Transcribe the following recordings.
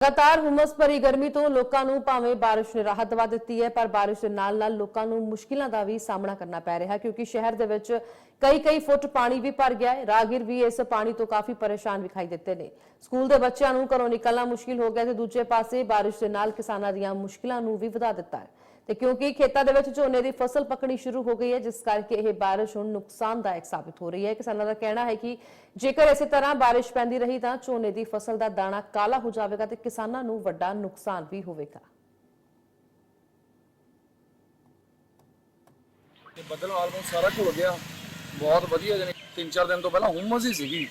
ਲਗਾਤਾਰ ਹੁਮਸ ਭਰੀ ਗਰਮੀ ਤੋਂ ਲੋਕਾਂ ਨੂੰ ਭਾਵੇਂ ਬਾਰਿਸ਼ ਨੇ ਰਾਹਤ ਦਵਾ ਦਿੱਤੀ ਹੈ, ਪਰ ਬਾਰਿਸ਼ ਦੇ ਨਾਲ ਨਾਲ ਲੋਕਾਂ ਨੂੰ ਮੁਸ਼ਕਿਲਾਂ ਦਾ ਵੀ ਸਾਹਮਣਾ ਕਰਨਾ ਪੈ ਰਿਹਾ ਕਿਉਂਕਿ ਸ਼ਹਿਰ ਦੇ ਵਿੱਚ ਕਈ ਕਈ ਫੁੱਟ ਪਾਣੀ ਵੀ ਭਰ ਗਿਆ ਹੈ। ਰਾਹਗੀਰ ਵੀ ਇਸ ਪਾਣੀ ਤੋਂ ਕਾਫੀ ਪਰੇਸ਼ਾਨ ਵਿਖਾਈ ਦਿੱਤੇ ਨੇ। ਸਕੂਲ ਦੇ ਬੱਚਿਆਂ ਨੂੰ ਘਰੋਂ ਨਿਕਲਣਾ ਮੁਸ਼ਕਿਲ ਹੋ ਗਿਆ ਤੇ ਦੂਜੇ ਪਾਸੇ ਬਾਰਿਸ਼ ਦੇ ਨਾਲ ਕਿਸਾਨਾਂ ਦੀਆਂ ਮੁਸ਼ਕਿਲਾਂ ਨੂੰ ਵੀ ਵਧਾ ਦਿੱਤਾ ਹੈ। ਤੇ ਕਿਉਂਕਿ ਖੇਤਾਂ ਦੇ ਵਿੱਚ ਝੋਨੇ ਦੀ ਫਸਲ ਪੱਕਣੀ ਸ਼ੁਰੂ ਹੋ ਗਈ ਹੈ, ਜਿਸ ਕਰਕੇ ਇਹ ਬਾਰਿਸ਼ ਹੁਣ ਨੁਕਸਾਨਦਾਇਕ ਸਾਬਿਤ ਹੋ ਰਹੀ ਹੈ। ਕਿਸਾਨਾਂ ਦਾ ਕਹਿਣਾ ਹੈ ਕਿ ਜੇਕਰ ਇਸੇ ਤਰ੍ਹਾਂ ਬਾਰਿਸ਼ ਪੈਂਦੀ ਰਹੀ ਤਾਂ ਝੋਨੇ ਦੀ ਫਸਲ ਦਾ ਦਾਣਾ ਕਾਲਾ ਹੋ ਜਾਵੇਗਾ ਤੇ ਕਿਸਾਨਾਂ ਨੂੰ ਵੱਡਾ ਨੁਕਸਾਨ ਵੀ ਹੋਵੇਗਾ। ਤੇ ਬੱਦਲ ਆਲਮੋਸਟ ਸਾਰਾ ਘੁਲ ਗਿਆ। ਬਹੁਤ ਵਧੀਆ ਜਨੇ ਤਿੰਨ ਚਾਰ ਦਿਨ ਤੋਂ ਪਹਿਲਾਂ ਹੁਮਸ ਹੀ ਸੀਗੀ।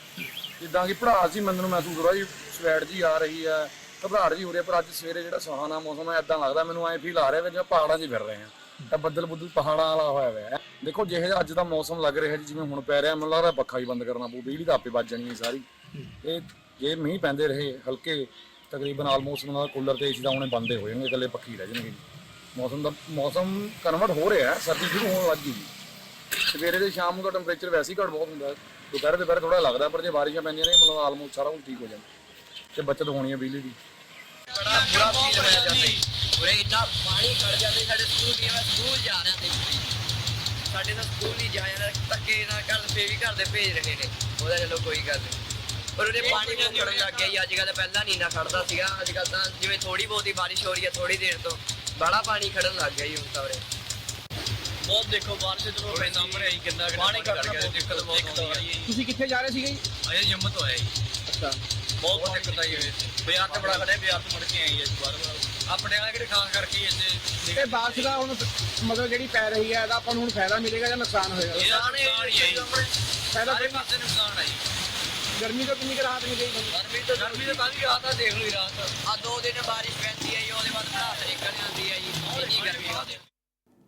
ਜਿੱਦਾਂ ਕਿ ਭੜਾਸ ਹੀ ਮੈਨੂੰ ਮਹਿਸੂਸ ਹੋ ਰਿਹਾ ਜੀ ਸਵੈਟ ਜੀ ਆ ਰਹੀ ਹੈ। ਘਬਰਾਹਟ ਜੀ ਹੋ ਰਹੀ ਹੈ, ਪਰ ਅੱਜ ਸਵੇਰੇ ਜਿਹੜਾ ਸੁਹਾਣਾ ਮੌਸਮ ਹੈ ਇਦਾਂ ਲੱਗਦਾ, ਮੈਨੂੰ ਐਂ ਫੀਲ ਆ ਰਿਹਾ ਵੀ ਜਿਵੇਂ ਪਹਾੜਾਂ 'ਚ ਫਿਰ ਰਹੇ ਹਾਂ। ਤਾਂ ਬੱਦਲ ਬੁੱਦਲ ਪਹਾੜਾਂ ਵਾਲਾ ਹੋਇਆ ਹੋਇਆ ਹੈ। ਦੇਖੋ, ਜਿਹੇ ਅੱਜ ਦਾ ਮੌਸਮ ਲੱਗ ਰਿਹਾ ਜੀ, ਜਿਵੇਂ ਹੁਣ ਪੈ ਰਿਹਾ, ਮੈਨੂੰ ਲੱਗਦਾ ਪੱਖਾ ਹੀ ਬੰਦ ਕਰਨਾ ਪਊ, ਬਿਜਲੀ ਤਾਂ ਆਪੇ ਵੱਜ ਜਾਣੀ ਹੈ ਸਾਰੀ। ਇਹ ਜੇ ਮੀਂਹ ਪੈਂਦੇ ਰਹੇ ਹਲਕੇ, ਤਕਰੀਬਨ ਆਲਮੋਸਟ ਨਾਲ ਕੂਲਰ ਤੇ ਏਸੀ ਤਾਂ ਹੁਣੇ ਬੰਦੇ ਹੋ ਜਾਣਗੇ, ਇਕੱਲੇ ਪੱਖੀ ਰਹਿ ਜਾਣਗੇ ਜੀ। ਮੌਸਮ ਦਾ, ਮੌਸਮ ਕਨਵਰਟ ਹੋ ਰਿਹਾ ਹੈ, ਸਰਦੀ ਸ਼ੁਰੂ ਹੋਣ ਲੱਗ ਗਈ ਸਵੇਰੇ ਤੇ ਸ਼ਾਮ ਨੂੰ ਤਾਂ ਟੈਂਪਰੇਚਰ ਵੈਸੇ ਹੀ ਘੱਟ ਬਹੁਤ ਹੁੰਦਾ ਦੁਪਹਿਰ ਦੇ ਦੁਪਹਿਰ ਥੋੜਾ ਲੱਗਦਾ, ਪਰ ਜੇ ਬਾਰਿਸ਼ਾਂ ਪੈਂਦੀਆਂ ਨੇ, ਮਤਲਬ ਆਲਮੋਸਟ ਸਾਰਾ ਕੁਝ ਠੀਕ ਹੋ ਜਾਂਦਾ। ਤੇ ਬੱਚਤ ਹੋਣੀ ਹੈ ਬਿਜਲੀ ਦੀ। ਬੜਾ ਬੁਰਾ ਫੀਲ ਹੋਇਆ ਜਾਂਦਾ ਜੀ ਉਰੇ ਇੰਨਾ ਪਾਣੀ ਖੜ ਜਾਂਦਾ ਜੀ, ਸਾਡੇ ਸਕੂਲ ਨਹੀਂ ਮੈਂ ਸਕੂਲ ਜਾ ਰਿਹਾ ਤੇ। ਸਾਡੇ ਤਾਂ ਸਕੂਲ ਨਹੀਂ ਜਾ ਜਾਂਦਾ ਧੱਕੇ ਨਾਲ ਘਰ ਫੇ ਵੀ ਘਰ ਦੇ ਭੇਜ ਰਹੇ ਨੇ। ਉਹਦਾ ਚਲੋ ਕੋਈ ਗੱਲ ਨਹੀਂ। ਪਰ ਉਹਦੇ ਪਾਣੀ ਬਹੁਤ ਖੜਨ ਲੱਗ ਗਿਆ ਜੀ ਅੱਜ ਕੱਲ੍ਹ ਪਹਿਲਾਂ ਨਹੀਂ ਨਾ ਖੜਦਾ ਸੀਗਾ ਅੱਜ ਕੱਲ੍ਹ ਤਾਂ ਜਿਵੇਂ ਥੋੜੀ ਬਹੁਤੀ ਬਾਰਿਸ਼ ਹੋ ਰਹੀ ਹੈ ਥੋੜੀ ਦੇਰ ਤੋਂ ਬੜਾ ਪਾਣੀ ਖੜਨ ਲੱਗ ਗਿਆ ਜੀ ਹੁਣ ਤਾਂ ਉਰੇ। ਬਹੁਤ ਦੇਖੋ ਬਾਰਿਸ਼ ਚਲੋ ਸਾਹਮਣੇ ਆਈ ਕਿੰਨਾ ਪਾਣੀ ਕੱਢਣਾ ਬਹੁਤ ਦਿੱਕਤ ਬਹੁਤ ਆਉਂਦੀ ਹੈ। ਤੁਸੀਂ ਕਿੱਥੇ ਜਾ ਰਹੇ ਸੀਗੇ ਜੀ? ਅਜੇ ਜੰਮਤ ਹੋਇਆ ਜੀ। ਅੱਛਾ ਬਹੁਤ ਦਿੱਕਤ ਆਈ ਹੋਈ ਬਾਜ਼ਾਰ ਤੇ ਬੜਾ ਖੜੇ ਬਾਜ਼ਾਰ ਤੋਂ ਮੁੜ ਕੇ ਆਈ ਹੈ ਬਾਰ ਬਾਰ ਆਪਣੇ ਵਾਲੇ ਕਿਹੜੇ ਖਾਸ ਕਰਕੇ ਹੀ ਇੱਥੇ ਤੇ ਬਾਰਿਸ਼ ਦਾ ਹੁਣ ਮਤਲਬ ਜਿਹੜੀ ਪੈ ਰਹੀ ਹੈ ਇਹਦਾ ਆਪਾਂ ਨੂੰ ਹੁਣ ਫਾਇਦਾ ਮਿਲੇਗਾ ਜਾਂ ਨੁਕਸਾਨ ਹੋਏਗਾ? ਇਹਦਾ ਨੁਕਸਾਨ ਹੀ ਹੈ ਜੀ। ਫਾਇਦਾ ਸਾਰੇ ਕੋਈ ਪਾਸੇ ਨੁਕਸਾਨ ਹੈ ਜੀ। ਗਰਮੀ ਤੋਂ ਕਿੰਨੀ ਕੁ ਰਾਹਤ ਮਿਲੇਗੀ ਤੁਹਾਨੂੰ? ਗਰਮੀ ਤੋਂ ਗਰਮੀ ਤੋਂ ਕਾਹਦੀ ਰਾਤ ਆ ਦੇਖ ਲਈ ਰਾਤ ਆ ਦੋ ਦਿਨ ਬਾਰਿਸ਼ ਪੈਂਦੀ ਹੈ ਜੀ ਉਹਦੇ ਬਾਅਦ ਭੜਾਸ ਨਿਕਲ ਜਾਂਦੀ ਜੀ ਹੈ